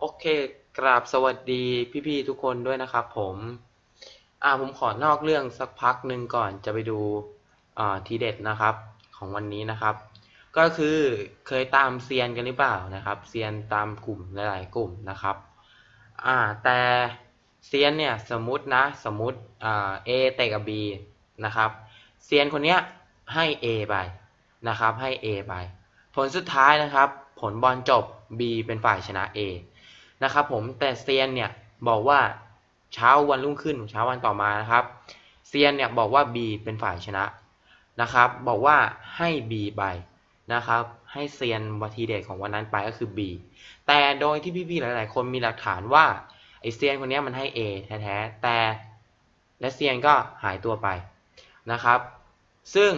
โอเค กราบสวัสดีพี่ๆทุกคนด้วยนะครับผม อ่าผมขอนอกเรื่องสักพักหนึ่งก่อนจะไปดูอ่าทีเด็ดนะครับของวันนี้นะครับ ก็คือเคยตามเซียนกันหรือเปล่านะครับเซียนตามกลุ่มหลาย ๆ กลุ่มนะครับ อ่าแต่เซียนเนี่ยสมมตินะสมมติอ่า A เตะกับ B นะครับเซียนคนเนี้ยให้ A ไปนะครับให้ A ไป ผลสุดท้ายนะครับ ผลบอลจบ B เป็นฝ่ายชนะ A นะครับผมแต่เซียนเนี่ยบอกว่าเช้าวันรุ่งขึ้นเช้าวันต่อมานะครับเซียนเนี่ยบอกว่า B เป็นฝ่ายชนะนะครับ บอกว่าให้ B ไปนะครับ ให้เซียนวัทีเดตของวันนั้นไปก็คือ B แต่โดยที่พี่ๆหลาย ๆ คนมีหลักฐานว่าไอเซียนคนนี้มันให้ A แท้ๆแต่และเซียนก็หายตัวไปนะครับ ซึ่ง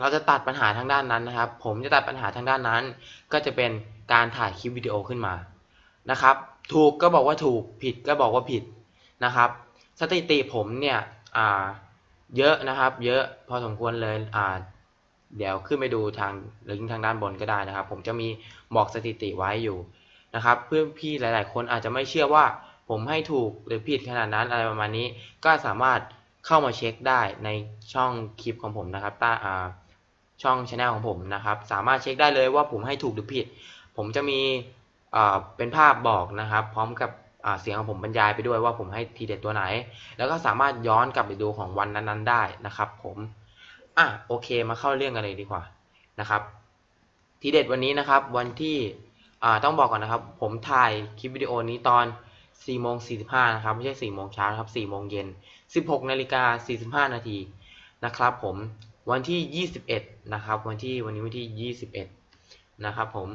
เราจะตัดปัญหาทางด้านนั้นนะครับ ผมจะตัดปัญหาทางด้านนั้น ก็จะเป็นการถ่ายคลิปวิดีโอขึ้นมา นะครับ ถูกก็บอกว่าถูกผิดก็บอกว่าผิดนะครับ สถิติผมเนี่ยอ่าเยอะนะครับ เยอะพอสมควรเลยอ่าเดี๋ยวขึ้นไปดูทางลิงก์ทางด้านบนก็ได้นะครับ ผมจะมีบอกสถิติไว้อยู่นะครับ เพื่อนพี่หลาย ๆ คนอาจจะไม่เชื่อว่าผมให้ถูกหรือผิดขนาดนั้นอะไรประมาณนี้ ก็สามารถเข้ามาเช็คได้ในช่องคลิปของผมนะครับต้อ่าช่องช anel ของผมนะครับ สามารถเช็คได้เลยว่าผมให้ถูกหรือผิด ผมจะมี เป็นภาพบอกนะครับ พร้อมกับเสียงของผมบรรยายไปด้วยว่าผมให้ทีเด็ดตัวไหน แล้วก็สามารถย้อนกลับไปดูของวันนั้นๆ ได้นะครับ ผมอะโอเคมาเข้าเรื่องกันเลยดีกว่านะครับ ทีเด็ดวันนี้นะครับ วันที่ต้องบอกก่อนนะครับ ผมถ่ายคลิปวิดีโอนี้ตอน4โมง45นะครับไม่ใช่4โมงเช้านะครับ4โมงเย็น 16นาฬิกา45นาทีนะครับ ผมวันที่ 21นะครับ วันที่วันนี้วันที่ 21 นะครับผม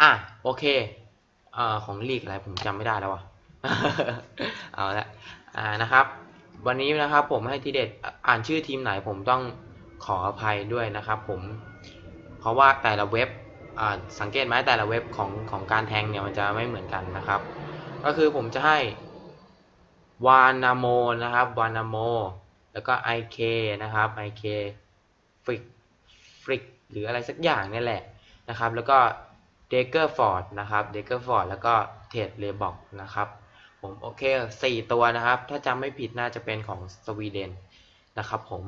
อะโอเคเอ่อของลีกอะไรผมจำไม่ได้แล้วว่ะเอาละอ่านะครับ วันนี้นะครับผมให้ทีเด็ดอ่านชื่อทีมไหนผมต้องขออภัยด้วยนะครับ ผมเพราะว่าแต่ละเว็บอ่าสังเกตไหมแต่ละเว็บของของการแทงเนี่ยมันจะไม่เหมือนกันนะครับ ก็คือผมจะให้วานาโมนะครับวานาโมแล้วก็ IK นะครับ IK ฟริกฟริกหรืออะไรสักอย่างนี่แหละนะครับ แล้วก็ เดเกอร์ฟอร์ดนะครับเดเกอร์ฟอร์ดแล้วก็เทดเลบอกนะครับผมโอเคสี่ตัวนะครับ ถ้าจำไม่ผิดน่าจะเป็นของสวีเดนนะครับผม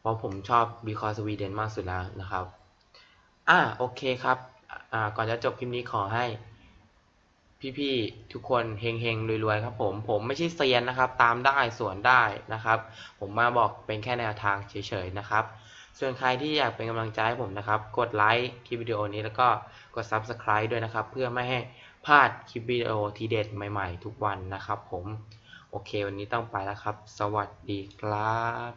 เพราะผมชอบบีคอสวีเดนมากสุดแล้วนะครับอ่าโอเคครับอ่าก่อนจะจบคลิปนี้ขอให้ พี่ๆทุกคนเฮงๆรวยๆครับผมผมไม่ใช่เซียนนะครับ ตามได้สวนได้นะครับ ผมมาบอกเป็นแค่แนวทางเฉยๆนะครับ ส่วนใครที่อยากเป็นกำลังใจให้ผมนะครับ กดไลค์คลิปวิดีโอนี้แล้วก็กด Subscribe ด้วยนะครับ เพื่อไม่ให้พลาดคลิปวิดีโอทีเด็ดใหม่ๆ ทุกวันนะครับผม โอเค วันนี้ต้องไปแล้วครับ สวัสดีครับ